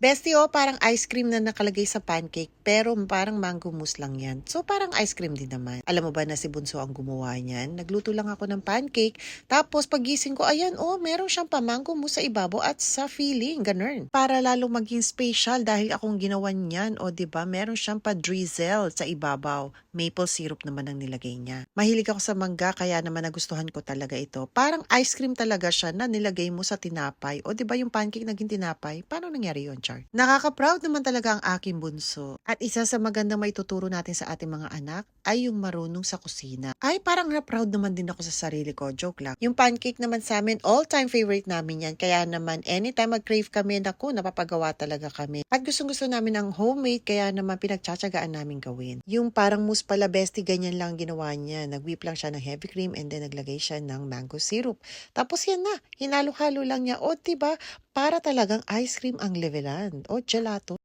Bestie, oh, parang ice cream na nakalagay sa pancake, pero parang mango mousse lang yan. So, parang ice cream din naman. Alam mo ba na si Bunso ang gumawa niyan? Nagluto lang ako ng pancake, tapos pagising ko, ayan, oh, meron siyang pa mango mousse sa ibabaw at sa filling, ganun. Para lalo maging special dahil akong ginawa niyan, o, di ba meron siyang pa drizzle sa ibabaw. Maple syrup naman ang nilagay niya. Mahilig ako sa mangga, kaya naman nagustuhan ko talaga ito. Parang ice cream talaga siya na nilagay mo sa tinapay. O, di ba yung pancake naging tinapay? Paano nangyari yun, Char? Nakaka-proud naman talaga ang aking bunso. At isa sa magandang may tuturo natin sa ating mga anak ay yung marunong sa kusina. Ay, parang na-proud naman din ako sa sarili ko. Joke lang. Yung pancake naman sa amin, all-time favorite namin yan. Kaya naman, anytime mag-crave kami, naku, napapagawa talaga kami. At gustong-gusto namin ang homemade, kaya naman pinagtsatsagaan namin gawin. Yung parang mousse pala, bestie, ganyan lang ginawa niya. Nag-whip lang siya ng heavy cream and then naglagay siya ng mango syrup. Tapos yan na, hinalo-halo lang niya. O, diba, para talagang ice cream ang levelan. O, gelato.